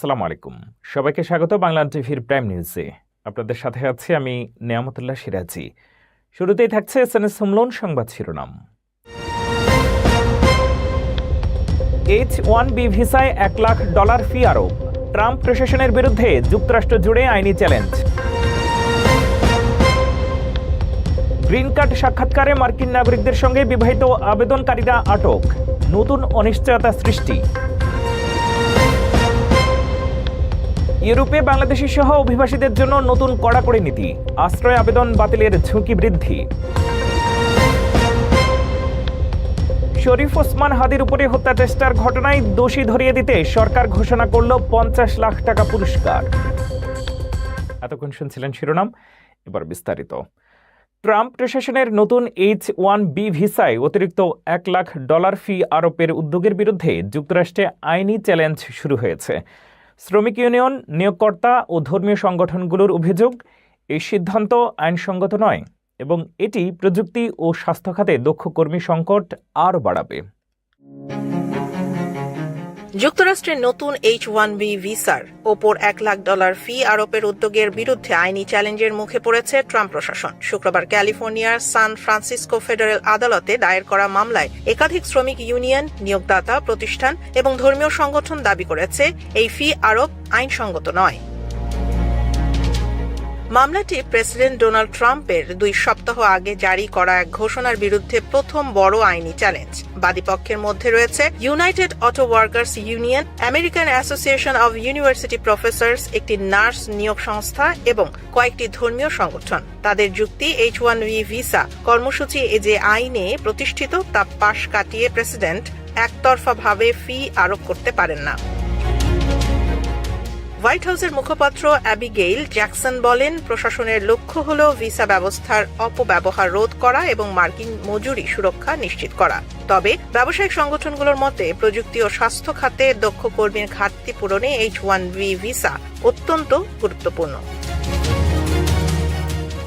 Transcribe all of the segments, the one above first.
আসসালামু আলাইকুম। সবাইকে স্বাগত বাংলা টিভির প্রাইম নিউজে। আপনাদের সাথে আছি আমি নিয়ামতুল্লাহ সিরাজি। শুরুতেই থাকছে এস এন এস হোমলোন সংবাদ শিরোনাম। এইচ ওয়ান বি ভিসায় এক লাখ ডলার ফি আরোপ। ট্রাম্প প্রশাসনের বিরুদ্ধে যুক্তরাষ্ট্র জুড়ে আইনি চ্যালেঞ্জ। গ্রিন কার্ড সাক্ষাৎকারে মার্কিন নাগরিকদের সঙ্গে বিবাহিত আবেদনকারীরা আটক। নতুন অনিশ্চয়তা সৃষ্টি। ইউরোপে বাংলাদেশি সহ অভিবাসীদের জন্য নতুন কড়াকড়ি নীতি। আশ্রয় আবেদন বাতিলের ঝুঁকি বৃদ্ধি। শরীফ ওসমান হাদির উপরে হত্যা চেষ্টার ঘটনায় দোষী ধরিয়ে দিতে সরকার ঘোষণা করল পঞ্চাশ লাখ টাকা পুরস্কার। এতক্ষণ শুনছিলেন শিরোনাম, এবার বিস্তারিত। ট্রাম্প প্রশাসনের নতুন এইচ ওয়ান বি ভিসায় অতিরিক্ত এক লাখ ডলার ফি আরোপের উদ্যোগের বিরুদ্ধে যুক্তরাষ্ট্রে আইনি চ্যালেঞ্জ শুরু হয়েছে। শ্রমিক ইউনিয়ন, নিয়োগকর্তা ও ধর্মীয় সংগঠনগুলোর অভিযোগ, এই সিদ্ধান্ত আইনসঙ্গত নয় এবং এটি প্রযুক্তি ও স্বাস্থ্য খাতে দক্ষ কর্মী সংকট আরও বাড়াবে। যুক্তরাষ্ট্রের নতুন এইচ ওয়ান বি ভিসার ওপর এক লাখ ডলার ফি আরোপের উদ্যোগের বিরুদ্ধে আইনি চ্যালেঞ্জের মুখে পড়েছে ট্রাম্প প্রশাসন। শুক্রবার ক্যালিফোর্নিয়ার সান ফ্রান্সিসকো ফেডারেল আদালতে দায়ের করা মামলায় একাধিক শ্রমিক ইউনিয়ন, নিয়োগদাতা, প্রতিষ্ঠান এবং ধর্মীয় সংগঠন দাবি করেছে, এই ফি আরোপ আইনসঙ্গত নয়। মামলাটি প্রেসিডেন্ট ডোনাল্ড ট্রাম্পের দুই সপ্তাহ আগে জারি করা এক ঘোষণার বিরুদ্ধে প্রথম বড় আইনি চ্যালেঞ্জ। বাদীপক্ষের মধ্যে রয়েছে United Auto Workers Union, American Association of University Professors, একটি নার্স নিয়োগ সংস্থা এবং কয়েকটি ধর্মীয় সংগঠন। তাদের যুক্তি এইচ ওয়ান ভিসা কর্মসূচি এ যে আইনে প্রতিষ্ঠিত তা পাশ কাটিয়ে প্রেসিডেন্ট একতরফাভাবে ফি আরোপ করতে পারেন না। হোয়াইট হাউসের মুখপাত্র অ্যাবিগেইল জ্যাকসন বলেন, প্রশাসনের লক্ষ্য হল ভিসা ব্যবস্থার অপব্যবহার রোধ করা এবং মার্কিন মজুরি সুরক্ষা নিশ্চিত করা। তবে ব্যবসায়িক সংগঠনগুলোর মতে, প্রযুক্তি ও স্বাস্থ্য খাতে দক্ষ কর্মীর ঘাটতি পূরণে এইচ ওয়ান ভিসা অত্যন্ত গুরুত্বপূর্ণ।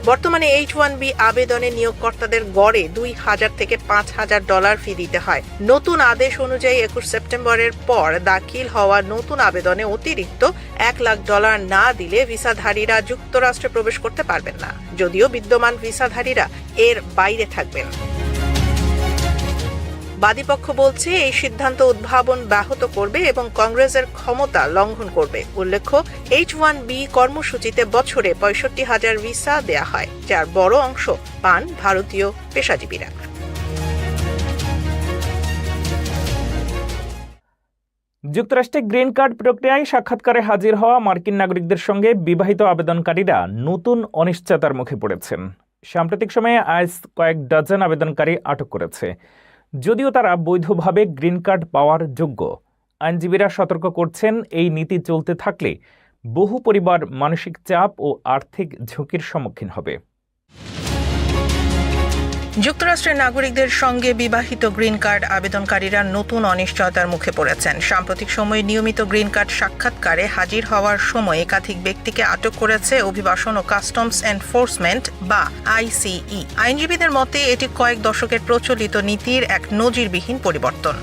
বর্তমানে এইচ ওয়ান বি আবেদনে নিয়োগকর্তাদের গড়ে দুই হাজার থেকে পাঁচ হাজার ডলার ফি দিতে হয়। নতুন আদেশ অনুযায়ী একুশ সেপ্টেম্বরের পর দাখিল হওয়া নতুন আবেদনে অতিরিক্ত এক লাখ ডলার না দিলে ভিসাধারীরা যুক্তরাষ্ট্রে প্রবেশ করতে পারবেন না, যদিও বিদ্যমান ভিসাধারীরা এর বাইরে থাকবেন। বাদীপক্ষ বলছে, এই সিদ্ধান্ত উদ্ভাবন ব্যাহত করবে এবং কংগ্রেসের ক্ষমতা লঙ্ঘন করবে। উল্লেখ্য এইচ ওয়ান বি কর্মসূচিতে বছরে পঁয়ষট্টি হাজার ভিসা দেয়া হয়, যার বড় অংশ পান ভারতীয় পেশাজীবীরা। যুক্তরাষ্ট্রে গ্রিন কার্ড প্রক্রিয়ায় সাক্ষাৎকারে হাজির হওয়া মার্কিন নাগরিকদের সঙ্গে বিবাহিত আবেদনকারীরা নতুন অনিশ্চয়তার মুখে পড়েছেন। সাম্প্রতিক সময়ে আইস কয়েক ডজন আবেদনকারী আটক করেছে। যদিও তারা বৈধভাবে গ্রিন কার্ড পাওয়ার যোগ্য। আইনজীবীরা সতর্ক করছেন, এই নীতি চলতে থাকলে বহু পরিবার মানসিক চাপ ও আর্থিক ঝুঁকির সম্মুখীন হবে। যুক্তরাষ্ট্রের নাগরিকদের সঙ্গে বিবাহিত গ্রিন কার্ড আবেদনকারীরা নতুন অনিশ্চয়তার মুখে পড়েছেন। সাম্প্রতিক সময়ে নিয়মিত গ্রিন কার্ড সাক্ষাৎকারে হাজির হওয়ার সময় একাধিক ব্যক্তিকে আটক করেছে অভিবাসন ও কাস্টমস এনফোর্সমেন্ট বা আইসিই। আইনজীবীদের মতে, এটি কয়েক দশকের প্রচলিত নীতির এক নজিরবিহীন পরিবর্তন।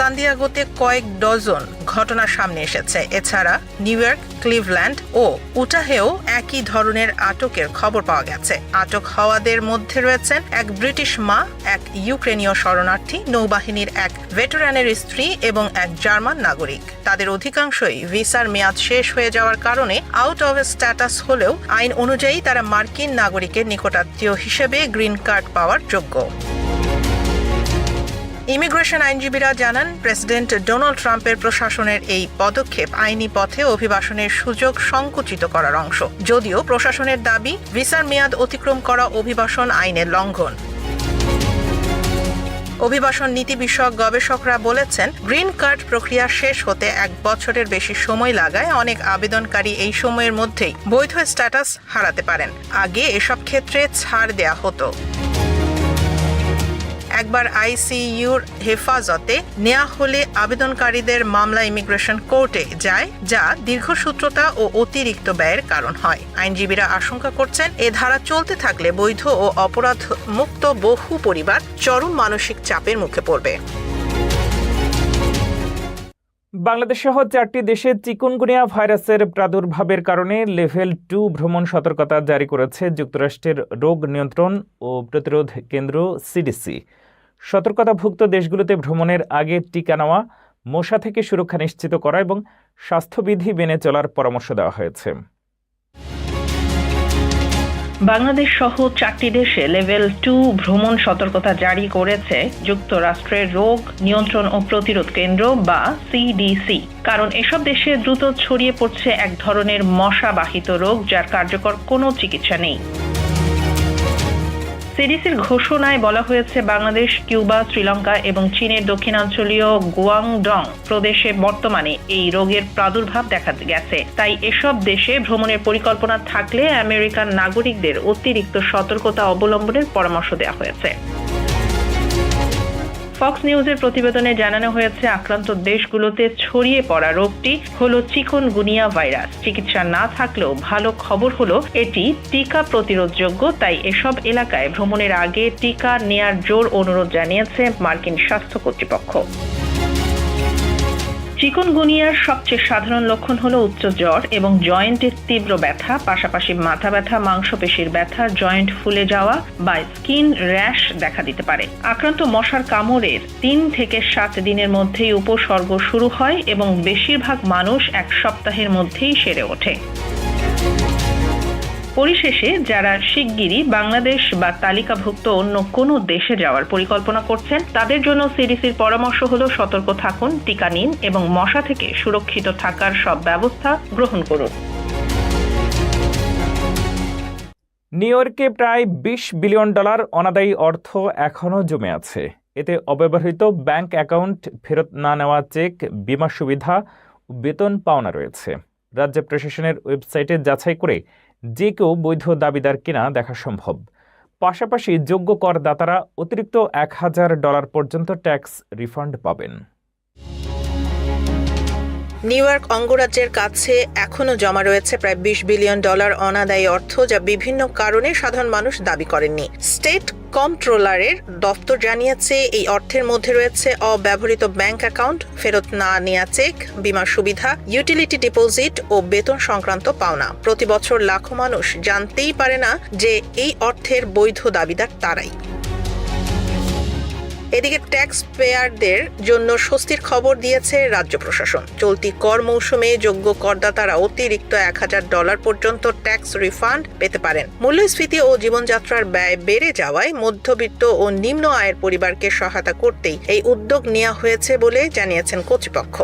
সান্দিয়াগোতে কয়েক ডজন ঘটনা সামনে এসেছে। এছাড়া নিউ ইয়র্ক, ক্লিভল্যান্ড ও উটাহেও একই ধরনের আটকের খবর পাওয়া গেছে। আটক হওয়াদের মধ্যে রয়েছেন এক ব্রিটিশ মা, এক ইউক্রেনীয় শরণার্থী, নৌবাহিনীর এক ভেটেরানের স্ত্রী এবং এক জার্মান নাগরিক। তাদের অধিকাংশই ভিসার মেয়াদ শেষ হয়ে যাওয়ার কারণে আউট অফ স্ট্যাটাস হলেও আইন অনুযায়ী তারা মার্কিন নাগরিকের নিকটাত্মীয় হিসেবে গ্রিন কার্ড পাওয়ার যোগ্য। ইমিগ্রেশন আইনজীবীরা জানান, প্রেসিডেন্ট ডোনাল্ড ট্রাম্পের প্রশাসনের এই পদক্ষেপ আইনি পথে অভিবাসনের সুযোগ সংকুচিত করার অংশ। যদিও প্রশাসনের দাবি, ভিসার মেয়াদ অতিক্রম করা অভিবাসন আইনের লঙ্ঘন। অভিবাসন নীতি বিষয়ক গবেষকরা বলেছেন, গ্রিন কার্ড প্রক্রিয়া শেষ হতে এক বছরের বেশি সময় লাগায় অনেক আবেদনকারী এই সময়ের মধ্যেই বৈধ স্ট্যাটাস হারাতে পারেন। আগে এসব ক্ষেত্রে ছাড় দেয়া হতো। একবার আইসিইউর হেফাজতে নেওয়া হলে আবেদনকারীদের মামলা ইমিগ্রেশন কোর্টে যায়, যা দীর্ঘসূত্রতা ও অতিরিক্ত ব্যয়ের কারণ হয়। আইনজীবীরা আশঙ্কা করছেন, এ ধারা চলতে থাকলে বৈধ ও অপরাধ মুক্ত বহু পরিবার চরম মানসিক চাপের মুখে পড়বে। বাংলাদেশ সহ চারটি দেশে চিকুনগুনিয়া ভাইরাসের প্রাদুর্ভাবের কারণে লেভেল টু ভ্রমণ সতর্কতা জারি করেছে যুক্তরাষ্ট্রের রোগ নিয়ন্ত্রণ ও প্রতিরোধ কেন্দ্র সিডিসি। সতর্কতাভুক্ত দেশগুলোতে ভ্রমণের আগে টিকা নেওয়া, মশা থেকে সুরক্ষা নিশ্চিত করা এবং স্বাস্থ্যবিধি মেনে চলার পরামর্শ দেওয়া হয়েছে। বাংলাদেশ সহ চারটি দেশে লেভেল টু ভ্রমণ সতর্কতা জারি করেছে যুক্তরাষ্ট্রের রোগ নিয়ন্ত্রণ ও প্রতিরোধ কেন্দ্র বা সিডিসি কারণ এসব দেশে দ্রুত ছড়িয়ে পড়ছে এক ধরনের মশাবাহিত রোগ যার কার্যকর কোনো চিকিৎসা নেই। সিডিসির ঘোষণায় বলা হয়েছে, বাংলাদেশ, কিউবা, শ্রীলঙ্কা এবং চীনের দক্ষিণাঞ্চলীয় গুয়াংডং প্রদেশে বর্তমানে এই রোগের প্রাদুর্ভাব দেখা গেছে। তাই এসব দেশে ভ্রমণের পরিকল্পনা থাকলে আমেরিকান নাগরিকদের অতিরিক্ত সতর্কতা অবলম্বনের পরামর্শ দেওয়া হয়েছে। ফক্স নিউজের প্রতিবেদনে জানানো হয়েছে, আক্রান্ত দেশগুলোতে ছড়িয়ে পড়া রোগটি হল চিকনগুনিয়া ভাইরাস। চিকিৎসা না থাকলেও ভালো খবর হলো, এটি টিকা প্রতিরোধযোগ্য, তাই এসব এলাকায় ভ্রমণের আগে টিকা নেয়ার জোর অনুরোধ জানিয়েছে মার্কিন স্বাস্থ্য কর্তৃপক্ষ। চিকনগুনিয়ার সবচেয়ে সাধারণ লক্ষণ হলো উচ্চ জ্বর এবং জয়েন্টের তীব্র ব্যথা, পাশাপাশি মাথা ব্যথা, মাংসপেশির ব্যথা, জয়েন্ট ফুলে যাওয়া বা স্কিন র্যাশ দেখা দিতে পারে। আক্রান্ত মশার কামড়ের তিন থেকে সাত দিনের মধ্যেই উপসর্গ শুরু হয় এবং বেশিরভাগ মানুষ এক সপ্তাহের মধ্যেই সেরে ওঠে। পরিশেষে যারা শিগগিরই বাংলাদেশ বা তালিকাভুক্ত অন্য কোনো দেশে যাওয়ার পরিকল্পনা করছেন, তাদের জন্য সিডিসির পরামর্শ হলো সতর্ক থাকুন, টিকা নিন এবং মশা থেকে সুরক্ষিত থাকার সব ব্যবস্থা গ্রহণ করুন। নিউ ইয়র্কে প্রায় বিশ বিলিয়ন ডলার অনাদায়ী অর্থ এখনও জমে আছে। এতে অব্যবহৃত ব্যাংক অ্যাকাউন্ট ফেরত না নেওয়া চেক বিমা সুবিধা বেতন পাওনা রয়েছে। রাজ্য প্রশাসনের ওয়েবসাইটে যাচাই করে যে কেউ বৈধ দাবিদার কিনা দেখা সম্ভব। পাশাপাশি যোগ্য করদাতারা অতিরিক্ত এক হাজার ডলার পর্যন্ত ট্যাক্স রিফান্ড পাবেন। নিউ ইয়র্ক অঙ্গরাজ্যের কাছে এখনও জমা রয়েছে প্রায় বিশ বিলিয়ন ডলার অনাদায়ী অর্থ, যা বিভিন্ন কারণে সাধারণ মানুষ দাবি করেননি। স্টেট কন্ট্রোলারের দপ্তর জানিয়েছে, এই অর্থের মধ্যে রয়েছে অব্যবহৃত ব্যাংক অ্যাকাউন্ট, ফেরত না নেওয়া চেক বিমা সুবিধা, ইউটিলিটি ডিপোজিট ও বেতন সংক্রান্ত পাওনা। প্রতি বছর লাখো মানুষ জানতেই পারে না যে এই অর্থের বৈধ দাবিদার তারাই। এদিকে ট্যাক্স পেয়ারদের জন্য স্বস্তির খবর দিয়েছে রাজ্য প্রশাসন। চলতি কর মৌসুমে যোগ্য করদাতারা অতিরিক্ত এক হাজার ডলার পর্যন্ত ট্যাক্স রিফান্ড পেতে পারেন। মূল্যস্ফীতি ও জীবনযাত্রার ব্যয় বেড়ে যাওয়ায় মধ্যবিত্ত ও নিম্ন আয়ের পরিবারকে সহায়তা করতেই এই উদ্যোগ নেওয়া হয়েছে বলে জানিয়েছেন কর্তৃপক্ষ।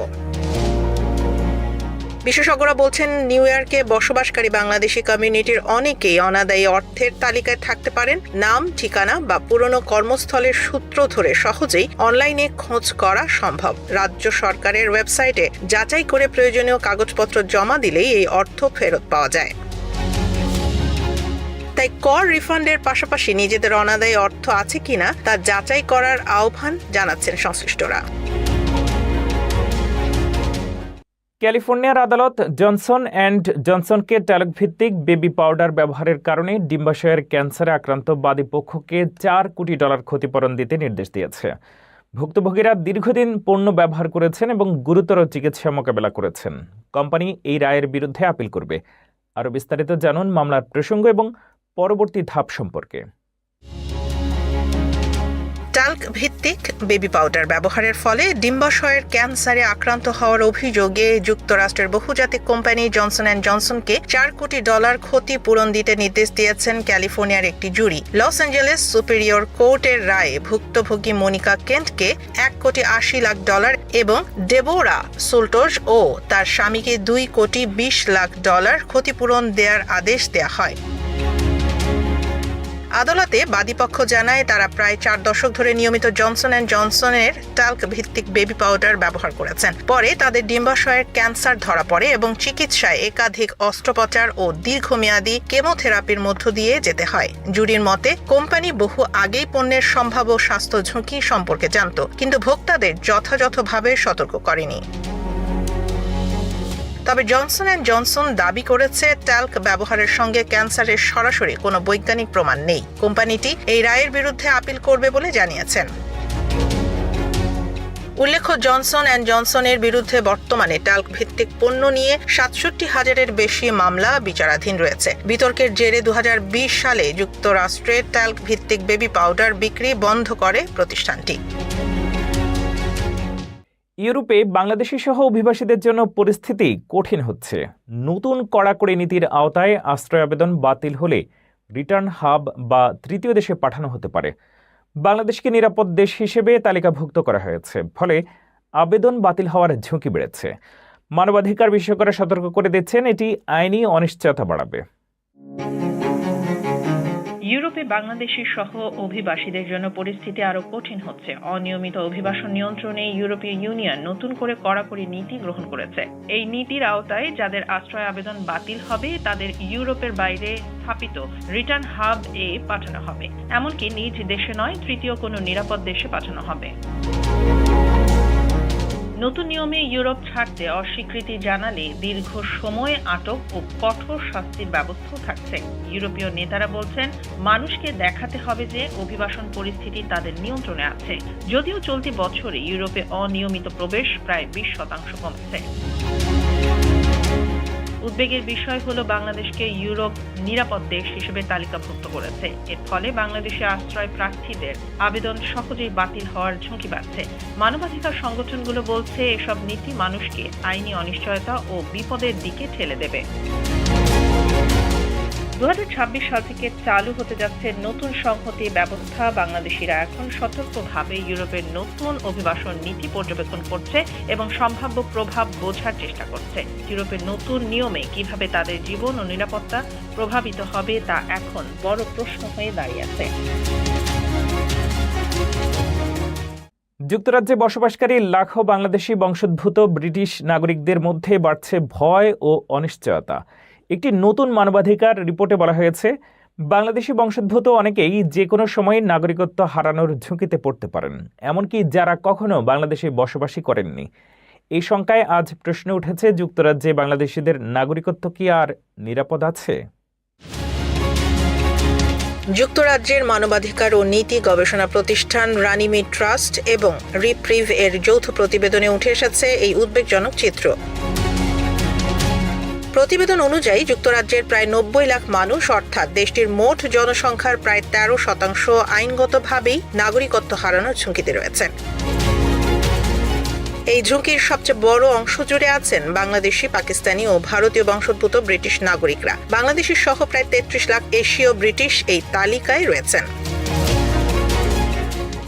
বিশেষজ্ঞরা বলছেন নিউ ইয়র্কে বসবাসকারী বাংলাদেশি কমিউনিটির অনেকেই অনাদায়ী অর্থের তালিকায় থাকতে পারেন। নাম, ঠিকানা বা পুরনো কর্মস্থলের সূত্র ধরে সহজেই অনলাইনে খোঁজ করা সম্ভব। রাজ্য সরকারের ওয়েবসাইটে যাচাই করে প্রয়োজনীয় কাগজপত্র জমা দিলেই এই অর্থ ফেরত পাওয়া যায়। তাই কর রিফান্ডের পাশাপাশি নিজেদের অনাদায়ী অর্থ আছে কিনা তা যাচাই করার আহ্বান জানাচ্ছেন সংশ্লিষ্টরা। ক্যালিফোর্নিয়ার আদালত জনসন অ্যান্ড জনসনকে ভিত্তিক বেবি পাউডার ব্যবহারের কারণে ডিম্বাশয়ের ক্যান্সারে আক্রান্ত বাদী পক্ষকে চার কোটি ডলার ক্ষতিপূরণ দিতে নির্দেশ দিয়েছে। ভুক্তভোগীরা দীর্ঘদিন পণ্য ব্যবহার করেছেন এবং গুরুতর চিকিৎসা মোকাবেলা করেছেন। কোম্পানি এই রায়ের বিরুদ্ধে আপিল করবে। আরও বিস্তারিত জানুন মামলার প্রসঙ্গ এবং পরবর্তী ধাপ সম্পর্কে। টাল্ক ভিত্তিক বেবি পাউডার ব্যবহারের ফলে ডিম্বাশয়ের ক্যান্সারে আক্রান্ত হওয়ার অভিযোগে যুক্তরাষ্ট্রের বহুজাতিক কোম্পানি জনসন অ্যান্ড জনসনকে চার কোটি ডলার ক্ষতিপূরণ দিতে নির্দেশ দিয়েছেন ক্যালিফোর্নিয়ার একটি জুরি। লস অ্যাঞ্জেলেস সুপিরিয়র কোর্টের রায়ে ভুক্তভোগী মনিকা কেন্টকে এক কোটি আশি লাখ ডলার এবং ডেবোরা সুলটোজ ও তার স্বামীকে দুই কোটি বিশ লাখ ডলার ক্ষতিপূরণ দেওয়ার আদেশ দেওয়া হয়। আদালতে বাদীপক্ষ জানায় তারা প্রায় চার দশক ধরে নিয়মিত জনসন অ্যান্ড জনসনের টাল্ক ভিত্তিক বেবি পাউডার ব্যবহার করেছেন। পরে তাদের ডিম্বাশয়ের ক্যান্সার ধরা পড়ে এবং চিকিৎসায় একাধিক অস্ত্রোপচার ও দীর্ঘমেয়াদী কেমোথেরাপির মধ্য দিয়ে যেতে হয়। জুরির মতে, কোম্পানি বহু আগেই পণ্যের সম্ভাব্য স্বাস্থ্য ঝুঁকি সম্পর্কে জানত, কিন্তু ভোক্তাদের যথাযথভাবে সতর্ক করেনি। তবে জনসন অ্যান্ড জনসন দাবি করেছে, ট্যাল্ক ব্যবহারের সঙ্গে ক্যান্সারের সরাসরি কোনো বৈজ্ঞানিক প্রমাণ নেই। কোম্পানিটি এই রায়ের বিরুদ্ধে আপিল করবে বলে জানিয়েছেন। উল্লেখ্য, জনসন অ্যান্ড জনসনের বিরুদ্ধে বর্তমানে টাল্ক ভিত্তিক পণ্য নিয়ে সাতষট্টি হাজারের বেশি মামলা বিচারাধীন রয়েছে। বিতর্কের জেরে দু হাজার বিশ সালে যুক্তরাষ্ট্রে ট্যাল্ক ভিত্তিক বেবি পাউডার বিক্রি বন্ধ করে প্রতিষ্ঠানটি। ইউরোপে বাংলাদেশি সহ অভিবাসীদের জন্য পরিস্থিতি কঠিন হচ্ছে। নতুন কড়াকড়ি নীতির আওতায় আশ্রয় আবেদন বাতিল হলে রিটার্ন হাব বা তৃতীয় দেশে পাঠানো হতে পারে। বাংলাদেশকে নিরাপদ দেশ হিসেবে তালিকাভুক্ত করা হয়েছে, ফলে আবেদন বাতিল হওয়ার ঝুঁকি বেড়েছে। মানবাধিকার বিশেষজ্ঞরা সতর্ক করে দিচ্ছেন, এটি আইনি অনিশ্চয়তা বাড়াবে। ইউরোপে বাংলাদেশি সহ অভিবাসীদের জন্য পরিস্থিতি আরও কঠিন হচ্ছে। অনিয়মিত অভিবাসন নিয়ন্ত্রণে ইউরোপীয় ইউনিয়ন নতুন করে কড়াকড়ি নীতি গ্রহণ করেছে। এই নীতির আওতায় যাদের আশ্রয় আবেদন বাতিল হবে, তাদের ইউরোপের বাইরে স্থাপিত রিটার্ন হাব এ পাঠানো হবে। এমনকি নিজ দেশে নয়, তৃতীয় কোনো নিরাপদ দেশে পাঠানো হবে। নতুন নিয়মে ইউরোপ ছাড়তে অস্বীকৃতি জানালে দীর্ঘ সময় আটক ও কঠোর শাস্তির ব্যবস্থাও থাকছে। ইউরোপীয় নেতারা বলছেন, মানুষকে দেখাতে হবে যে অভিবাসন পরিস্থিতি তাদের নিয়ন্ত্রণে আছে। যদিও চলতি বছরে ইউরোপে অনিয়মিত প্রবেশ প্রায় বিশ শতাংশ কমেছে। উদ্বেগের বিষয় হলো বাংলাদেশকে ইউরোপ নিরাপদ দেশ হিসেবে তালিকাভুক্ত করেছে। এর ফলে বাংলাদেশে আশ্রয় প্রার্থীদের আবেদন সহজেই বাতিল হওয়ার ঝুঁকি বাড়ছে। মানবাধিকার সংগঠনগুলো বলছে এসব নীতি মানুষকে আইনি অনিশ্চয়তা ও বিপদের দিকে ঠেলে দেবে। দু হাজার ছাব্বিশ সাল থেকে চালু হতে যাচ্ছে নতুন সংহতি ব্যবস্থা। বাংলাদেশিরা এখন সতর্কভাবে ইউরোপের নতুন অভিবাসন নীতি পর্যবেক্ষণ করছে এবং সম্ভাব্য প্রভাব বোঝার চেষ্টা করছে। ইউরোপের নতুন নিয়মে কীভাবে তাদের জীবন ও নিরাপত্তা প্রভাবিত হবে তা এখন বড় প্রশ্ন হয়ে দাঁড়িয়েছে যুক্তরাজ্যে বসবাসকারী লাখো বাংলাদেশি বংশোদ্ভূত ব্রিটিশ নাগরিকদের মধ্যে বাড়ছে ভয় ও অনিশ্চয়তা। একটি নতুন মানবাধিকার রিপোর্টে বলা হয়েছে। বাংলাদেশি বংশোদ্ভূত অনেকেই যে কোনো সময়ে নাগরিকত্ব হারানোর ঝুঁকিতে পড়তে পারেন। এমনকি যারা কখনো বাংলাদেশে বসবাসই করেননি। এই শঙ্কায় আজ প্রশ্ন উঠেছে, যুক্তরাজ্যে বাংলাদেশিদের নাগরিকত্ব কি আর নিরাপদ আছে? যুক্তরাজ্যের মানবাধিকার ও নীতি গবেষণা প্রতিষ্ঠান রানিমিড ট্রাস্ট এবং রিপ্রিভ এর যৌথ প্রতিবেদনে উঠে এসেছে এই উদ্বেগজনক চিত্র। প্রতিবেদন অনুযায়ী যুক্তরাজ্যের প্রায় নব্বই লাখ মানুষ, অর্থাৎ দেশটির মোট জনসংখ্যার প্রায় তেরো শতাংশ আইনগতভাবেই নাগরিকত্ব হারানোর ঝুঁকিতে রয়েছেন এই ঝুঁকির সবচেয়ে বড় অংশ জুড়ে আছেন বাংলাদেশি, পাকিস্তানি ও ভারতীয় বংশোদ্ভূত ব্রিটিশ নাগরিকরা। বাংলাদেশি সহ প্রায় তেত্রিশ লাখ এশীয় ব্রিটিশ এই তালিকায় রয়েছেন।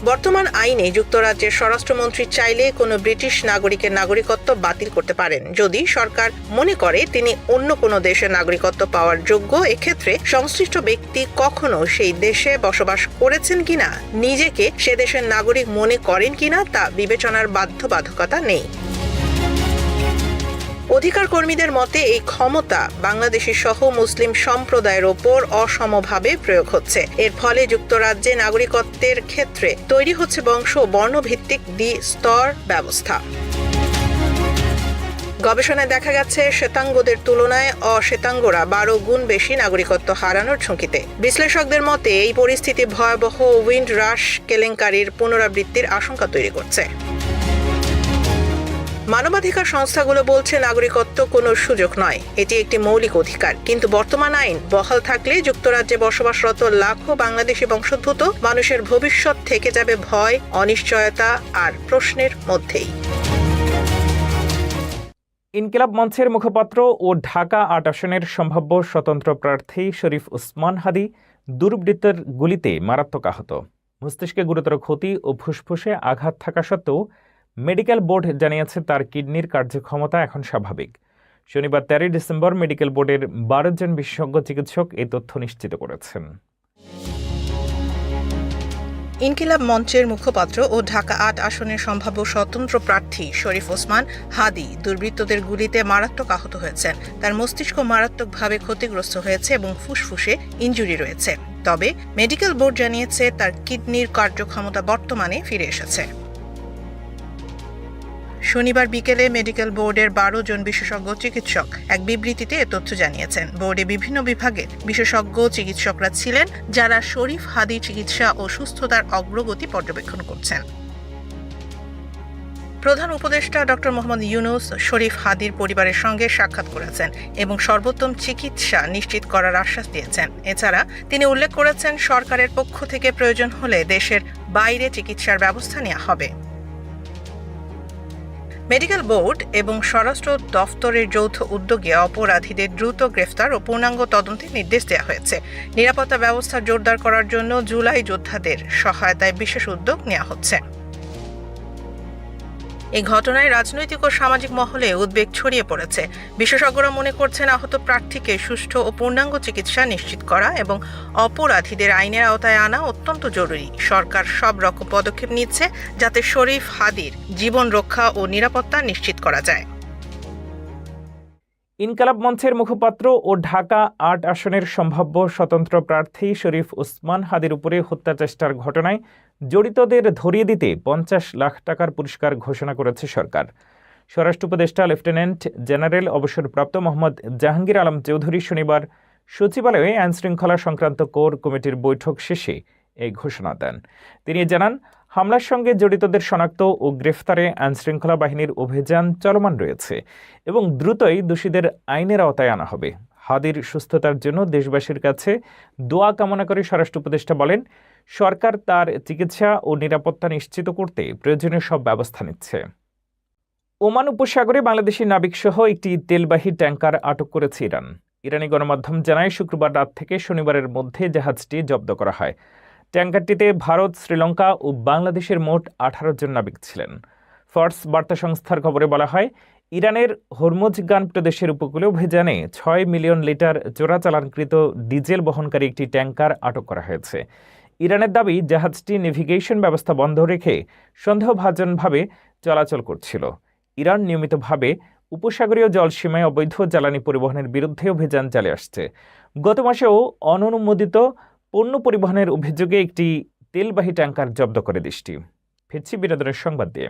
বর্তমান আইনে যুক্তরাজ্যের স্বরাষ্ট্রমন্ত্রী চাইলে কোনো ব্রিটিশ নাগরিকের নাগরিকত্ব বাতিল করতে পারেন। যদি সরকার মনে করে তিনি অন্য কোনো দেশের নাগরিকত্ব পাওয়ার যোগ্য, এক্ষেত্রে সংশ্লিষ্ট ব্যক্তি কখনো সেই দেশে বসবাস করেছেন কিনা, নিজেকে সে দেশের নাগরিক মনে করেন কিনা, তা বিবেচনার বাধ্যবাধকতা নেই। অধিকার কর্মীদের মতে এই ক্ষমতা বাংলাদেশি সহ মুসলিম সম্প্রদায়ের ওপর অসমভাবে প্রয়োগ হচ্ছে। এর ফলে যুক্তরাজ্যে নাগরিকত্বের ক্ষেত্রে তৈরি হচ্ছে বংশ ও বর্ণভিত্তিক দ্বি স্তর ব্যবস্থা। গবেষণায় দেখা গেছে, শ্বেতাঙ্গদের তুলনায় অশ্বেতাঙ্গরা বারো গুণ বেশি নাগরিকত্ব হারানোর ঝুঁকিতে। বিশ্লেষকদের মতে, এই পরিস্থিতি ভয়াবহ উইন্ড রাশ কেলেঙ্কারির পুনরাবৃত্তির আশঙ্কা তৈরি করছে। মানবাধিকার সংস্থাগুলো বলছে নাগরিকত্ব কোনো সুযোগ নয়। এটি একটি মৌলিক অধিকার। কিন্তু বর্তমান আইন বহাল থাকলে যুক্তরাজ্যে বসবাসরত লাখো বাংলাদেশি বংশোদ্ভূত মানুষের ভবিষ্যৎ থেকে যাবে ভয়, অনিশ্চয়তা আর প্রশ্নের মধ্যেই। ইনকিলাব মঞ্চের মুখপাত্র ও ঢাকা আট আসনের সম্ভাব্য স্বতন্ত্র প্রার্থী শরীফ উসমান হাদি দুর্বৃত্তের গুলিতে মারাত্মক আহত। মস্তিষ্কে গুরুতর ক্ষতি ও ফুসফুসে আঘাত থাকা সত্ত্বেও মেডিকেল বোর্ড জানিয়েছে তার কিডনির কার্যক্ষমতা এখন স্বাভাবিক। শনিবার তেরোই ডিসেম্বর মেডিকেল বোর্ডের বারো জন বিশেষজ্ঞ চিকিৎসক এই তথ্য নিশ্চিত করেছেন। ইনকিলাব মঞ্চের মুখপাত্র ও ঢাকা আট আসনের সম্ভাব্য স্বতন্ত্র প্রার্থী শরীফ ওসমান হাদি দুর্বৃত্তদের গুলিতে মারাত্মক আহত হয়েছেন। তার মস্তিষ্ক মারাত্মকভাবে ক্ষতিগ্রস্ত হয়েছে এবং ফুসফুসে ইঞ্জুরি রয়েছে। তবে মেডিকেল বোর্ড জানিয়েছে তার কিডনির কার্যক্ষমতা বর্তমানে ফিরে এসেছে। শনিবার বিকেলে মেডিকেল বোর্ডের বারো জন বিশেষজ্ঞ চিকিৎসক এক বিবৃতিতে এ তথ্য জানিয়েছেন। বোর্ডে বিভিন্ন বিভাগে বিশেষজ্ঞ চিকিৎসকরা ছিলেন যারা শরীফ হাদি চিকিৎসা ও সুস্থতার অগ্রগতি পর্যবেক্ষণ করছেন। প্রধান উপদেষ্টা ডক্টর মোহাম্মদ ইউনুস শরীফ হাদির পরিবারের সঙ্গে সাক্ষাৎ করেছেন এবং সর্বোত্তম চিকিৎসা নিশ্চিত করার আশ্বাস দিয়েছেন। এছাড়া তিনি উল্লেখ করেছেন, সরকারের পক্ষ থেকে প্রয়োজন হলে দেশের বাইরে চিকিৎসার ব্যবস্থা নেওয়া হবে। মেডিকেল বোর্ড এবং স্বরাষ্ট্র দফতরের যৌথ উদ্যোগে অপরাধীদের দ্রুত গ্রেফতার ও পূর্ণাঙ্গ তদন্তের নির্দেশ দেওয়া হয়েছে। নিরাপত্তা ব্যবস্থা জোরদার করার জন্য জুলাই যোদ্ধাদের সহায়তায় বিশেষ উদ্যোগ নেওয়া হচ্ছে। এই ঘটনায় রাজনৈতিক ও সামাজিক মহলে উদ্বেগ ছড়িয়ে পড়েছে। বিশেষজ্ঞরা মনে করছেন আহত প্রার্থীকে সুষ্ঠু ও পূর্ণাঙ্গ চিকিৎসা নিশ্চিত করা এবং অপরাধীদের আইনের আওতায় আনা অত্যন্ত জরুরি। সরকার সব রকম পদক্ষেপ নিচ্ছে যাতে শরীফ হাদির জীবন রক্ষা ও নিরাপত্তা নিশ্চিত করা যায়। ইনকালাব মঞ্চের মুখপাত্র ও ঢাকা আট আসনের সম্ভাব্য স্বতন্ত্র প্রার্থী শরীফ ওসমান হাদির উপরে হত্যা চেষ্টার ঘটনায় জড়িতদের ধরিয়ে দিতে পঞ্চাশ লাখ টাকার পুরস্কার ঘোষণা করেছে সরকার। স্বরাষ্ট্র উপদেষ্টা, লেফটেন্যান্ট জেনারেল অবসরপ্রাপ্ত মোহাম্মদ জাহাঙ্গীর আলম চৌধুরী শনিবার সচিবালয়ে আইনশৃঙ্খলা সংক্রান্ত কোর কমিটির বৈঠক শেষে এই ঘোষণা দেন। তিনি জানান, হামলার সঙ্গে জড়িতদের শনাক্ত ও গ্রেফতারে আইনশৃঙ্খলা বাহিনীর অভিযান চলমান রয়েছে এবং দ্রুতই দোষীদের আইনের আওতায় আনা হবে। হাদির সুস্থতার জন্য দেশবাসীর কাছে দোয়া কামনা করে স্বরাষ্ট্র উপদেষ্টা বলেন, সরকার তার চিকিৎসা ও নিরাপত্তা নিশ্চিত করতে প্রয়োজনীয় সব ব্যবস্থা নিচ্ছে। ওমান উপসাগরে বাংলাদেশি নাবিকসহ একটি তেলবাহী ট্যাঙ্কার আটক করেছে ইরান। ইরানি গণমাধ্যম জানায়, শুক্রবার রাত থেকে শনিবারের মধ্যে জাহাজটি জব্দ করা হয়। ট্যাঙ্কারটিতে ভারত, শ্রীলঙ্কা ও বাংলাদেশের মোট আঠারো জন নাবিক ছিলেন। ফর্স বার্তা সংস্থার খবরে বলা হয়, ইরানের হরমুজগান প্রদেশের উপকূলে অভিযানে ছয় মিলিয়ন লিটার চোরাচালানকৃত ডিজেল বহনকারী একটি ট্যাঙ্কার আটক করা হয়েছে। ইরানের দাবি, জাহাজটি নেভিগেশন ব্যবস্থা বন্ধ রেখে সন্দেহভাজনভাবে চলাচল করছিল। ইরান নিয়মিতভাবে উপসাগরীয় জলসীমায় অবৈধ জ্বালানি পরিবহনের বিরুদ্ধে অভিযান চালিয়ে আসছে। গত মাসেও অননুমোদিত পণ্য পরিবহনের অভিযোগে একটি তেলবাহী ট্যাঙ্কার জব্দ করে দেশটি। ফিরছি বিনোদনের সংবাদ দিয়ে।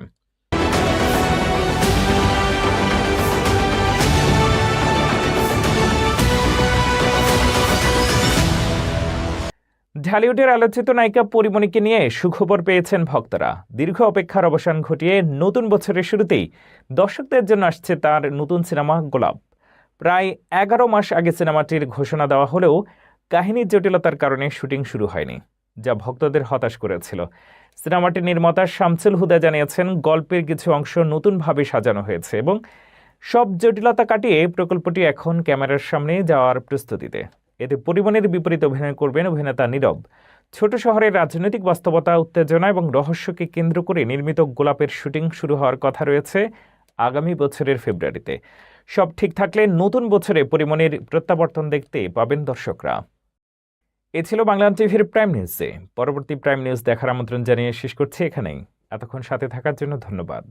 ঢালিউডের আলোচিত নায়িকা পরিমণিকে নিয়ে সুখবর পেয়েছেন ভক্তরা। দীর্ঘ অপেক্ষার অবসান ঘটিয়ে নতুন বছরের শুরুতেই দর্শকদের জন্য আসছে তার নতুন সিনেমা গোলাপ। প্রায় এগারো মাস আগে সিনেমাটির ঘোষণা দেওয়া হলেও কাহিনীর জটিলতার কারণে শুটিং শুরু হয়নি, যা ভক্তদের হতাশ করেছিল। সিনেমাটির নির্মাতা শামসুল হুদা জানিয়েছেন, গল্পের কিছু অংশ নতুনভাবে সাজানো হয়েছে এবং সব জটিলতা কাটিয়ে প্রকল্পটি এখন ক্যামেরার সামনে যাওয়ার প্রস্তুতিতে। এতে পরিমাণের বিপরীত অভিনয় করবেন অভিনেতা নীরব। ছোট শহরের রাজনৈতিক বাস্তবতা, উত্তেজনা এবং রহস্যকে কেন্দ্র করে নির্মিত গোলাপের শুটিং শুরু হওয়ার কথা রয়েছে আগামী বছরের ফেব্রুয়ারিতে। সব ঠিক থাকলে নতুন বছরে পরিমণির প্রত্যাবর্তন দেখতে পাবেন দর্শকরা। এ ছিল বাংলা টিভির প্রাইম নিউজে পরবর্তী প্রাইম নিউজ দেখার আমন্ত্রণ জানিয়ে শেষ করছি এখানেই। এতক্ষণ সাথে থাকার জন্য ধন্যবাদ।